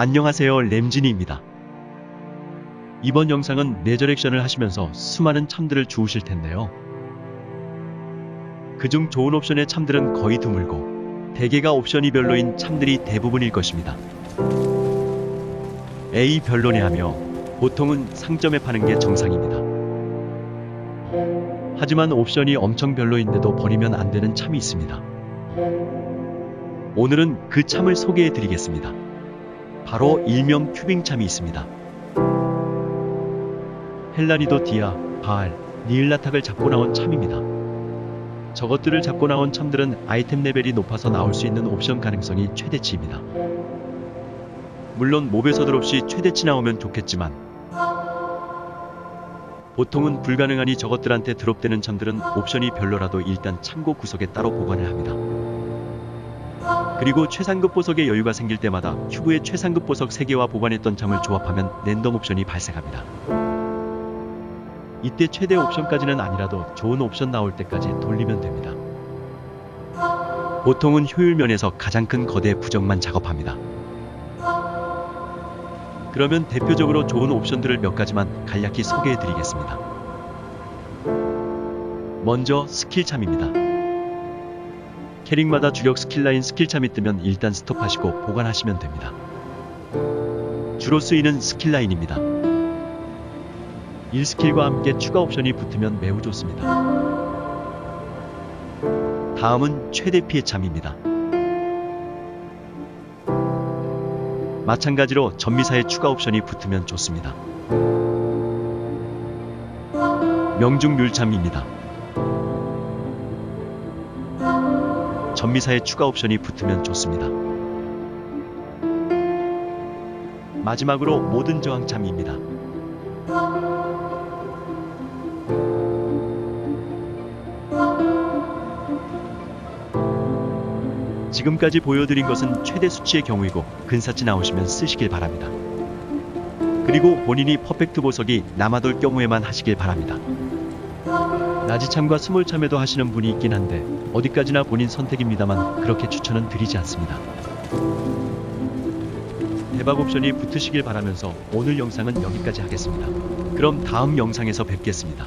안녕하세요 램진이입니다. 이번 영상은 레저렉션을 하시면서 수많은 참들을 주우실 텐데요. 그중 좋은 옵션의 참들은 거의 드물고 대개가 옵션이 별로인 참들이 대부분일 것입니다. A 별로네 하며 보통은 상점에 파는 게 정상입니다. 하지만 옵션이 엄청 별로인데도 버리면 안 되는 참이 있습니다. 오늘은 그 참을 소개해 드리겠습니다. 바로 일명 큐빙 참이 있습니다. 헬라니도 디아, 바알, 니을라탁을 잡고 나온 참입니다. 저것들을 잡고 나온 참들은 아이템 레벨이 높아서 나올 수 있는 옵션 가능성이 최대치입니다. 물론 몹에서 드롭시 최대치 나오면 좋겠지만 보통은 불가능하니 저것들한테 드롭되는 참들은 옵션이 별로라도 일단 창고 구석에 따로 보관을 합니다. 그리고 최상급 보석에 여유가 생길 때마다 큐브의 최상급 보석 3개와 보관했던 참을 조합하면 랜덤 옵션이 발생합니다. 이때 최대 옵션까지는 아니라도 좋은 옵션 나올 때까지 돌리면 됩니다. 보통은 효율 면에서 가장 큰 거대 부정만 작업합니다. 그러면 대표적으로 좋은 옵션들을 몇 가지만 간략히 소개해 드리겠습니다. 먼저 스킬 참입니다. 캐릭마다 주력 스킬라인 스킬참이 뜨면 일단 스톱하시고 보관하시면 됩니다. 주로 쓰이는 스킬라인입니다. 1스킬과 함께 추가 옵션이 붙으면 매우 좋습니다. 다음은 최대 피해 참입니다. 마찬가지로 전미사의 추가 옵션이 붙으면 좋습니다. 명중률 참입니다. 전미사의 추가 옵션이 붙으면 좋습니다. 마지막으로 모든 저항 참입니다. 지금까지 보여드린 것은 최대 수치의 경우이고 근사치 나오시면 쓰시길 바랍니다. 그리고 본인이 퍼펙트 보석이 남아돌 경우에만 하시길 바랍니다. 나지참과 스몰참에도 하시는 분이 있긴 한데 어디까지나 본인 선택입니다만 그렇게 추천은 드리지 않습니다. 대박 옵션이 붙으시길 바라면서 오늘 영상은 여기까지 하겠습니다. 그럼 다음 영상에서 뵙겠습니다.